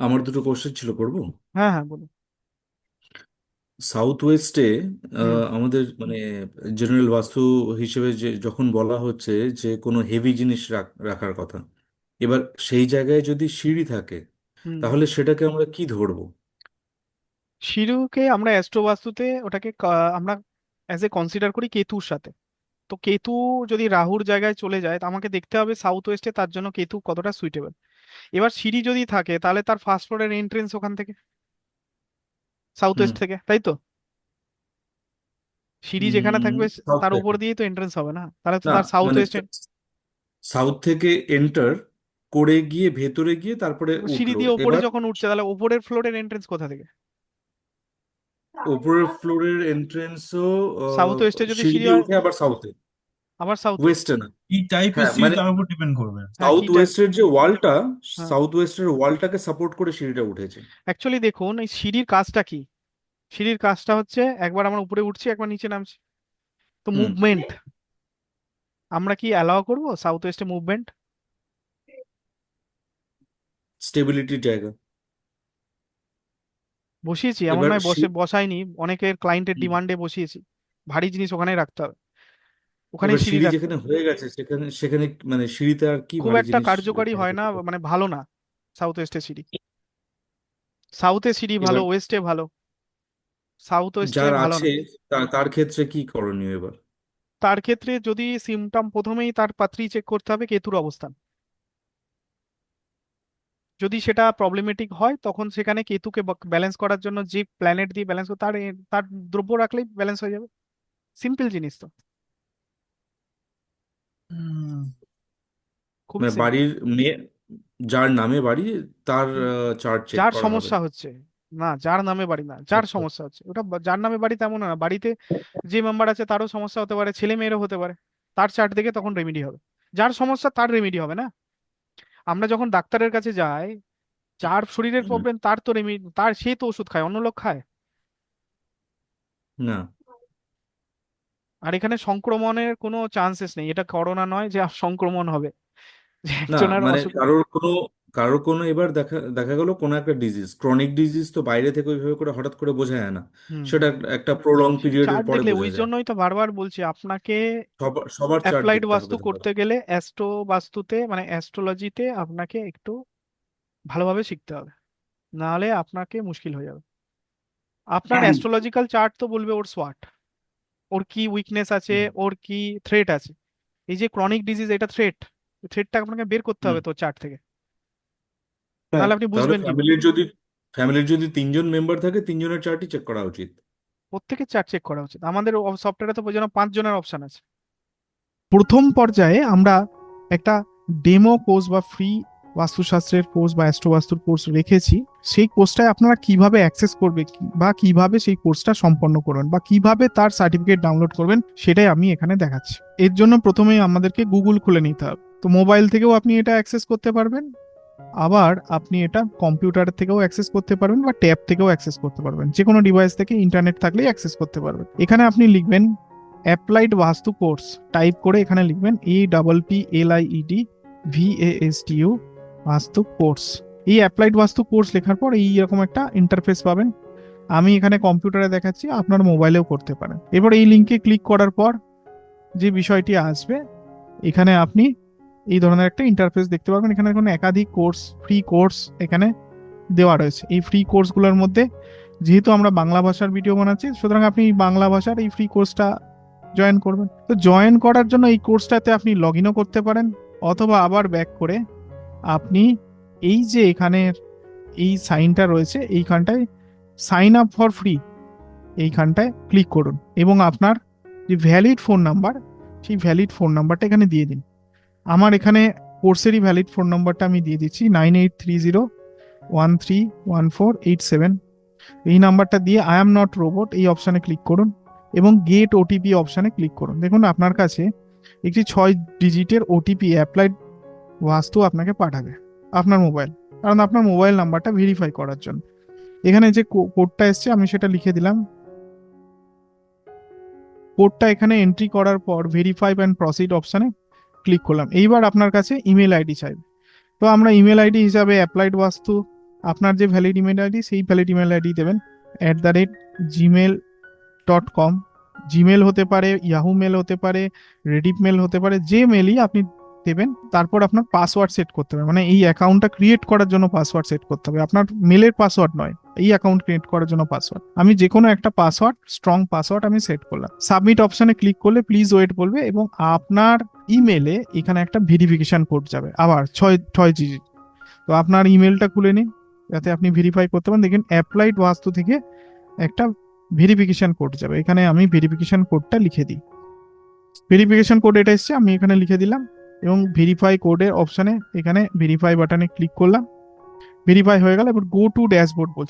আমার দুটো কোশ্চেন ছিল করব? হ্যাঁ হ্যাঁ বলুন। সাউথ ওয়েস্টে হুম। আমাদের মানে জেনারেল বাস্তু হিসেবে যে যখন বলা হচ্ছে যে কোনো হেভি জিনিস রাখ- রাখার কথা এবার সেই জায়গায় যদি সিঁড়ি থাকে হুম। তাহলে সেটাকে আমরা কি ধরবো? শিরুকে আমরা অ্যাস্ট্রো বাস্তুতে ওটাকে কা- আমরা অ্যাজ এ কনসিডার করি কেতুর সাথে। তো কেতু যদি রাহুর জায়গায় চলে যায় তো আমাকে দেখতে হবে সাউথ ওয়েস্টে তার জন্য কেতু কতটা সুইটেবল এবার সিঁড়ি যদি থাকে তাহলে তার ফার্স্ট ফ্লোরের এন্ট্রেন্স ওখান থেকে সাউথ ওয়েস্ট থেকে তাই তো? সিঁড়ি যেখানে থাকবে তার উপর দিয়েই তো এন্ট্রেন্স হবে না? তাহলে তো তার সাউথ ওয়েস্ট সাউথ থেকে এন্টার করে গিয়ে ভেতরে গিয়ে তারপরে সিঁড়ি উঠল। দিয়ে এবার যখন উঠছে তাহলে ওপরের ফ্লোরের এন্ট্রেন্স কোথা থেকে? উপরের ফ্লোরের এন্ট্রেন্সও সাউথ ওয়েস্টে যদি সিঁড়ি দিয়ে উঠে আবার সাউথে আবার সাউথে কি টাইপের হ্যাঁ সিঁড়ি মানে তার উপর ডিপেন্ড করবে? হ্যাঁ সাউথ কি ওয়েস্টের যে ওয়ালটা হ্যাঁ। সাউথ ওয়েস্টের ওয়ালটাকে সাপোর্ট করে সিঁড়িটা উঠেছে। অ্যাকচুয়ালি দেখুন এই সিঁড়ির কাজটা কি? সিঁড়ির কাজটা হচ্ছে একবার আমরা উপরে উঠছি একবার নিচে নামছি। তো হুম। মুভমেন্ট আমরা কি অ্যালাউ করব? সাউথ ওয়েস্টে মুভমেন্ট স্টেবিলিটির জায়গা। বসিয়েছি এমন এবার নয় বসে বসাইনি অনেকের ক্লায়েন্টের হুম। ডিমান্ডে বসিয়েছি। ভারী জিনিস ওখানেই রাখতে হবে। ওখানেই এবার সিঁড়ি সিঁড়ি রাখতে যেখানে হবে হয়ে গেছে সেখানে সেখানে মানে সিঁড়িতে আর কি খুব ভারী একটা জিনিস কার্যকারী হয় না? মানে ভালো না সাউথ ওয়েস্টে সিঁড়ি। সাউথে সিঁড়ি ভালো এবার ওয়েস্টে ভালো। সাউথ ওয়েস্টে যার ভালো না। আছে তার তার ক্ষেত্রে কি করণীয় এবার? তার ক্ষেত্রে যদি সিমটম প্রথমেই তার পাত্রী চেক করতে হবে কেতুর অবস্থান। যদি সেটা প্রবলেমেটিক হয় তখন সেখানে কেতুকে ব্যালেন্স করার জন্য যে প্ল্যানেট দিয়ে ব্যালেন্স তার তার দ্রব্য রাখলেই ব্যালেন্স হয়ে যাবে। সিম্পল জিনিস তো। খুবই মানে সিম্পল বাড়ির মেয়ে যার নামে বাড়ি তার চার্ট চেক যার করা হবে। সমস্যা হচ্ছে। না যার নামে বাড়ি না যার আচ্ছা। সমস্যা হচ্ছে। ওটা বা- যার নামে বাড়ি তেমন না বাড়িতে যে মেম্বার আছে তারও সমস্যা হতে পারে ছেলে মেয়েরও হতে পারে। তার চার্ট দেখে তখন রেমেডি হবে। যার সমস্যা তার রেমেডি হবে না। আমরা যখন ডাক্তারের কাছে যাই যার শরীরের হুম, প্রবলেম তার তো রেমেডি তার সে তো ওষুধ খায় অন্য লোক খায়। না। আর এখানে সংক্রমণের কোনো চান্সেস নেই। এটা করোনা নয় যে সংক্রমণ হবে। যে না একজনের মানে অসুখ কারোর কোনো কারোর কোনো এবার দেখা দেখা গেল কোনো একটা ডিজিজ ক্রনিক ডিজিজ তো বাইরে থেকে ওইভাবে করে হঠাৎ করে বোঝা যায় না। সেটা একটা প্রলং পিরিয়ডের পরে দেখলে বোঝা ওই যায়। জন্যই তো বারবার বলছি আপনাকে সবার সবার চার্ট অ্যাপ্লাইড দেখতে বাস্তু হবে তাহলে করতে গেলে অ্যাস্ট্রো বাস্তুতে মানে অ্যাস্ট্রোলজিতে আপনাকে একটু ভালোভাবে শিখতে হবে। নাহলে আপনাকে মুশকিল হয়ে যাবে। আপনার অ্যাস্ট্রোলজিক্যাল চার্ট তো বলবে ওর সোয়াট ওর কি উইকনেস আছে ওর কি থ্রেট আছে? এই যে ক্রনিক ডিজিজ এটা থ্রেট থ্রেটটা আপনাকে বের করতে হবে তো চার্ট থেকে। তাহলে আপনি বুঝবেন ফ্যামিলির যদি ফ্যামিলির যদি তিনজন মেম্বার থাকে তিনজনের চার্টই চেক করা উচিত। প্রত্যেকের চার্ট চেক করা উচিত। আমাদের সফটওয়্যারে তো যেন পাঁচ জনের অপশন আছে। প্রথম পর্যায়ে আমরা একটা ডেমো কোর্স বা ফ্রি বাস্তুশাস্ত্রের কোর্স বা অ্যাস্ট্রোবাস্তুর কোর্স রেখেছি, সেই কোর্সটায় আপনারা কীভাবে অ্যাক্সেস করবে বা কীভাবে সেই কোর্সটা সম্পন্ন করবেন, বা কীভাবে তার সার্টিফিকেট ডাউনলোড করবেন, সেটাই আমি এখানে দেখাচ্ছি। এর জন্য প্রথমেই আমাদেরকে গুগল খুলে নিতে হবে। তো মোবাইল থেকেও আপনি এটা অ্যাক্সেস করতে পারবেন, আবার আপনি এটা কম্পিউটার থেকেও অ্যাক্সেস করতে পারবেন, বা ট্যাব থেকেও অ্যাক্সেস করতে পারবেন। যে কোনো ডিভাইস থেকে ইন্টারনেট থাকলেই অ্যাক্সেস করতে পারবেন। এখানে আপনি লিখবেন অ্যাপ্লাইড বাস্তু কোর্স টাইপ করে এখানে লিখবেন A double P L I E D V A S vastu course. এই অ্যাপ্লাইড বাস্তু কোর্স লেখার পর এই এরকম একটা ইন্টারফেস পাবেন। আমি এখানে কম্পিউটারে দেখাচ্ছি, আপনার মোবাইলেও করতে পারেন। এবার এই লিঙ্কে ক্লিক করার পর যে বিষয়টি আসবে, এখানে আপনি এই ধরনের একটা ইন্টারফেস দেখতে পাবেন। এখানে কোনো একাধিক কোর্স ফ্রি কোর্স এখানে দেওয়া রয়েছে। এই ফ্রি কোর্সগুলোর মধ্যে যেহেতু আমরা বাংলা ভাষার ভিডিও বানাচ্ছি, সুতরাং আপনি বাংলা ভাষার এই ফ্রি কোর্সটা জয়েন করবেন। তো জয়েন করার জন্য এই কোর্সটাতে আপনি লগ ইনও করতে পারেন, অথবা আবার ব্যাক করে আপনি এই যে এখানের এই সাইনটা রয়েছে, এইখানটায় সাইন আপ ফর ফ্রি এইখানটায় ক্লিক করুন এবং আপনার যে ভ্যালিড ফোন নাম্বার সেই ভ্যালিড ফোন নাম্বারটা এখানে দিয়ে দিন। আমার এখানে কোর্সেরই ভ্যালিড ফোন নাম্বারটা আমি দিয়ে দিচ্ছি nine eight three zero one three one four eight seven এই নাম্বারটা দিয়ে আই এম নট রোবট এই অপশানে ক্লিক করুন এবং গেট ওটিপি অপশানে ক্লিক করুন। দেখুন আপনার কাছে একটি ছয় ডিজিটের ওটিপি অ্যাপ্লাইড বাস্তু আপনাকে পাঠাবে আপনার মোবাইল। কারণ আপনার মোবাইল নাম্বারটা ভেরিফাই করার জন্য। এখানে যে কোডটা এসছে, আমি সেটা লিখে দিলাম। কোডটা এখানে এন্ট্রি করার পর ভেরিফাই অ্যান্ড প্রসিড অপশানে ক্লিক করলাম। এইবার আপনার কাছে ইমেল আইডি চাইবে। তো আমরা ইমেল আইডি হিসাবে অ্যাপ্লাইড বাস্তু আপনার যে ভ্যালিড ইমেল আইডি সেই ভ্যালিড ইমেল আইডি দেবেন। At the rate gmail dot com gmail হতে পারে ইয়াহু মেল হতে পারে রেডিপ মেল হতে পারে, যে মেলই আপনি দেবেন, তারপর আপনার পাসওয়ার্ড সেট করতে হবে। মানে এই অ্যাকাউন্টটা ক্রিয়েট করার জন্য পাসওয়ার্ড সেট করতে হবে। আপনার মেলের পাসওয়ার্ড নয়, এই অ্যাকাউন্ট ক্রিয়েট করার জন্য পাসওয়ার্ড আমি যে কোনো একটা পাসওয়ার্ড স্ট্রং পাসওয়ার্ড আমি সেট করলাম। সাবমিট অপশনে ক্লিক করলে প্লিজ ওয়েট বলবে এবং আপনার ইমেলে এখানে একটা ভেরিফিকেশন কোড যাবে। আবার ছয় ছয় ডিজিট তো আপনার ইমেলটা খুলে নিন, যাতে আপনি ভেরিফাই করতে পারেন। দেখেন অ্যাপ্লাইড বাস্তু থেকে একটা ভেরিফিকেশন কোড যাবে। এখানে আমি ভেরিফিকেশন কোডটা লিখে দিই। ভেরিফিকেশন কোড এটা এসছে, আমি এখানে লিখে দিলাম। এবং ভেরিফাই কোডের অপশানে এখানে ভেরিফাই বাটনে ক্লিক করলাম। ভেরিফাই হয়ে গেল, এবার গো টু ড্যাশবোর্ড বলছে।